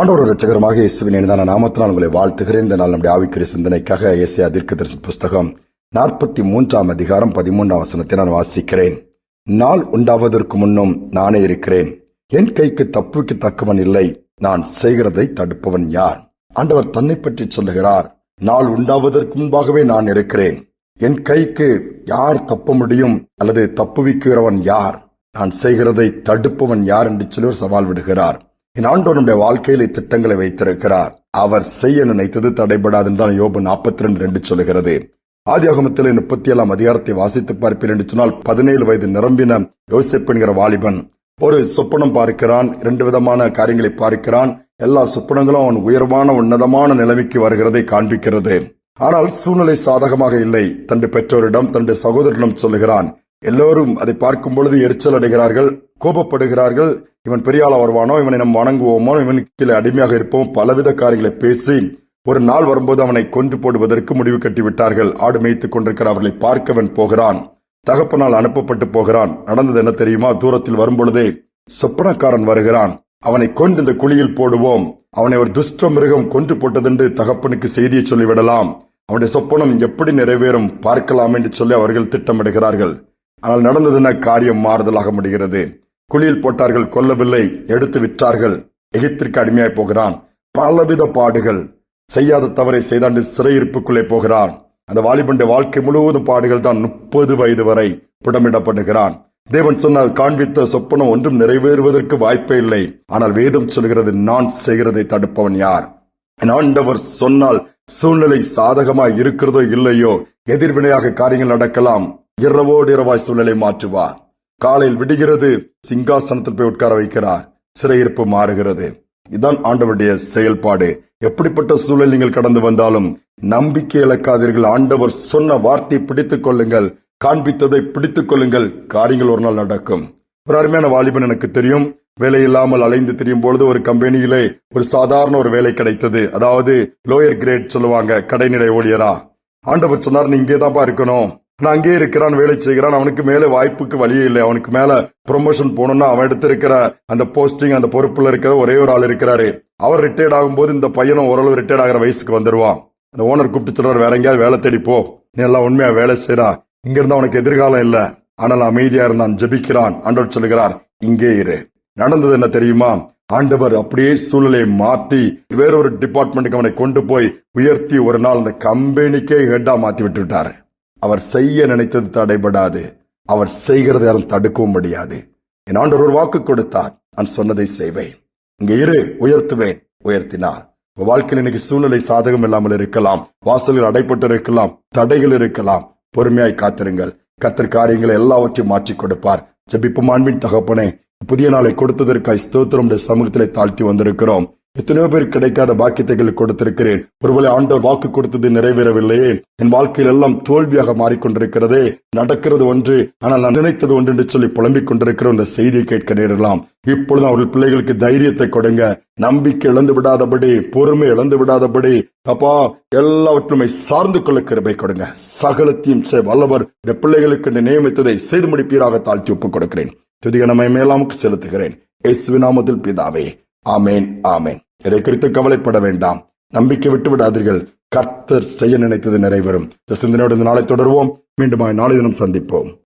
ஆண்டோர் ரட்சகரமாக இயேசுவின் இனிதான நாமத்தினால் உங்களை வாழ்த்துகிறேன். இந்த நாள் நம்முடைய ஆவிக்குரிய சிந்தனைக்காக இயேசியா தீர்க்க தரிசி புஸ்தகம் நாற்பத்தி மூன்றாம் அதிகாரம் பதிமூன்றாம் வசனத்தை நான் வாசிக்கிறேன். நாள் உண்டாவதற்கு முன்னும் நானே இருக்கிறேன். என் கைக்கு தப்புக்கு தக்கவன் இல்லை. நான் செய்கிறதை தடுப்பவன் யார்? ஆண்டவர் தன்னை பற்றி சொல்லுகிறார். நாள் உண்டாவதற்கு முன்பாகவே நான் இருக்கிறேன். என் கைக்கு யார் தப்ப முடியும் அல்லது தப்புவிக்கிறவன் யார்? நான் செய்கிறதை தடுப்பவன் யார் என்று சொல்லி சவால் விடுகிறார். என் ஆண்டவர் நம்முடைய வாழ்க்கையில திட்டங்களை வைத்திருக்கிறார். அவர் செய்ய நினைத்தது தடைபடாது தான் யோபு நாற்பத்தி ரெண்டு ரெண்டு சொல்லுகிறது. ஆதியாகமத்தில் முப்பத்தி ஏழாம் அதிகாரத்தை வாசித்து பார்ப்பேன் என்று சொன்னால் பதினேழு வயது நிரம்பின யோசிப் என்கிற வாலிபன் ஒரு சொப்பனம் பார்க்கிறான் இரண்டு விதமான காரியங்களை பார்க்கிறான். எல்லா சொப்பனங்களும் அவன் உயர்வான உன்னதமான நிலைமைக்கு வருகிறதை காண்பிக்கிறது. ஆனால் சூழ்நிலை சாதகமாக இல்லை. தன்னுடைய பெற்றோரிடம் தன்னுடைய சகோதரனிடம் சொல்லுகிறான் எல்லோரும் அதை பார்க்கும் பொழுது எரிச்சல் அடைகிறார்கள் கோபப்படுகிறார்கள். இவன் பெரிய ஆளா வருவானோ? இவனை நம்ம வணங்குவோமோ? இவனுக்கு கீழே அடிமையாக இருப்போம்? பலவித காரியங்களை பேசி ஒரு நாள் வரும்போது அவனை கொன்று போடுவதற்கு முடிவு கட்டி விட்டார்கள் ஆடு மேய்த்துக் கொண்டிருக்கிற அவர்களை பார்க்கவன் போகிறான். தகப்பனால் அனுப்பப்பட்டு போகிறான். நடந்தது என்ன தெரியுமா? தூரத்தில் வரும்பொழுதே சொப்பனக்காரன் வருகிறான். அவனை கொண்டு இந்த குழியில் போடுவோம். அவனை ஒரு துஷ்ட மிருகம் கொன்று போட்டதென்று தகப்பனுக்கு செய்தியை சொல்லிவிடலாம். அவனுடைய சொப்பனம் எப்படி நிறைவேறும் பார்க்கலாம் என்று சொல்லி அவர்கள் திட்டமிடுகிறார்கள். ஆனால் நடந்ததென்ன காரியம் மாறுதலாக முடிகிறது? குழியில் போட்டார்கள் கொல்லவில்லை எடுத்து விற்றார்கள். எகிப்திற்கு அடிமையாய் போகிறான். பலவித பாடுகள். செய்யாத தவறை செய்தாண்டு சிறையிருப்புக்குள்ளே போகிறான். அந்த வாலிபண்ட வாழ்க்கை முழுவதும் பாடுகள் தான் முப்பது வயது வரை புடமிடப்படுகிறான். தேவன் சொன்னால் காண்பித்த சொப்பனம் ஒன்றும் நிறைவேறுவதற்கு வாய்ப்பே இல்லை. ஆனால் வேதம் சொல்கிறது நான் செய்கிறதை தடுப்பவன் யார்? ஆண்டவர் சொன்னால் சூழ்நிலை சாதகமாய் இருக்கிறதோ இல்லையோ? எதிர்வினையாக காரியங்கள் நடக்கலாம். இரவோடு இரவாய் சூழ்நிலை மாற்றுவார். காலையில் விடுகிறது சிங்காசனத்தில் போய் உட்கார வைக்கிறார். சிறையிருப்பு மாறுகிறது. இதுதான் ஆண்டவருடைய செயல்பாடு. எப்படிப்பட்ட சூழல் நீங்கள் கடந்து வந்தாலும் நம்பிக்கை இழக்காதீர்கள். ஆண்டவர் சொன்ன வார்த்தை பிடித்துக் கொள்ளுங்கள். காண்பித்ததை பிடித்துக் கொள்ளுங்கள். காரியங்கள் ஒரு நாள் நடக்கும். ஒரு அருமையான வாலிபன் எனக்கு தெரியும். வேலை இல்லாமல் அலைந்து திரியும் பொழுது ஒரு கம்பெனியிலே ஒரு சாதாரண ஒரு வேலை கிடைத்தது. அதாவது லோயர் கிரேட் சொல்லுவாங்க கடைநிலை ஊழியரா. ஆண்டவர் சொன்னார் நீ இங்கே தான்ப்பா இருக்கணும்? நான் அங்கே இருக்கிறான் வேலை செய்கிறான் அவனுக்கு மேல வாய்ப்புக்கு வழியே இல்லை. அவனுக்கு மேல ப்ரொமோஷன் போகணும்னா அவன் எடுத்திருக்கிற அந்த போஸ்டிங் அந்த பொறுப்புல இருக்கிற ஒரே ஒரு ஆள் இருக்கிறாரு. அவர் ரிட்டையர்ட் ஆகும்போது இந்த பையனும் ஓரளவு ரிட்டையர்ட் ஆகிற வயசுக்கு வந்துருவான். அந்த ஓனர் கூப்பிட்டு சொல்றாரு வேற எங்கேயாவது வேலை தேடி போ. நீ எல்லாம் உண்மையா வேலை செய்யறா இங்க இருந்தா அவனுக்கு எதிர்காலம் இல்ல. ஆனால் அமைதியா இருந்தான் ஜெபிக்கிறான் ஆண்டவர் சொல்லுகிறார் இங்கே இரு. நடந்தது என்ன தெரியுமா? ஆண்டவர் அப்படியே சூழலை மாற்றி வேறொரு டிபார்ட்மெண்ட்டுக்கு அவனை கொண்டு போய் உயர்த்தி ஒரு நாள் அந்த கம்பெனிக்கே ஹெட்டா மாத்தி விட்டு விட்டாரு அவர் செய்ய நினைத்தது தடைபடாது. அவர் செய்கிறதை யாரும் தடுக்கவும் முடியாது. என் ஆண்டவர் ஒரு வாக்கு கொடுத்தார். நான் சொன்னதை செய்வேன். இங்க இரு உயர்த்துவேன். உயர்த்தினார் வாழ்க்கையில் இன்னைக்கு சூழ்நிலை சாதகம் இல்லாமல் இருக்கலாம். வாசல்கள் அடைப்பட்டு இருக்கலாம். தடைகள் இருக்கலாம். பொறுமையாய் காத்திருங்கள். கத்தர் காரியங்களை எல்லாவற்றையும் மாற்றி கொடுப்பார். ஜபிப்பு மாண்பின் தகப்பனே புதிய நாளை கொடுத்ததற்காய் ஸ்தோத்திரம் சமூகத்திலே தாழ்த்தி வந்திருக்கிறோம். எத்தனையோ பேர் கிடைக்காத பாக்கியத்தைகள் கொடுத்திருக்கிறேன். ஒருவேளை ஆண்டவர் வாக்கு கொடுத்தது நிறைவேறவில்லையே. என் வாழ்க்கையில் எல்லாம் தோல்வியாக மாறிக்கொண்டிருக்கிறதே. நடக்கிறது ஒன்று ஆனால் நான் நினைத்தது ஒன்று என்று சொல்லி புலம்பிக் கொண்டிருக்கிற இந்த செய்தியை கேட்க நேரலாம் இப்பொழுது அவர்கள் பிள்ளைகளுக்கு தைரியத்தை கொடுங்க. நம்பிக்கை இழந்து விடாதபடி பொறுமை இழந்து விடாதபடி அப்பா எல்லாவற்றுமை சார்ந்து கொள்ள கிருபை கொடுங்க. சகலத்தையும் வல்லவர். பிள்ளைகளுக்கு நியமித்ததை செய்து முடிப்பீராக தாழ்த்தி ஒப்புக் கொடுக்கிறேன். துதிகணமை மேலாமுக்கு செலுத்துகிறேன். எஸ் விநாமத்தில் பிதாவே ஆமேன் ஆமேன். இதை குறித்து கவலைப்பட வேண்டாம். நம்பிக்கை விட்டு விடாதீர்கள். கர்த்தர் செய்ய நினைத்தது நிறைவேறும். சிந்தனையோடு இந்த நாளை தொடர்வோம். மீண்டும் நாளை தினம் சந்திப்போம்.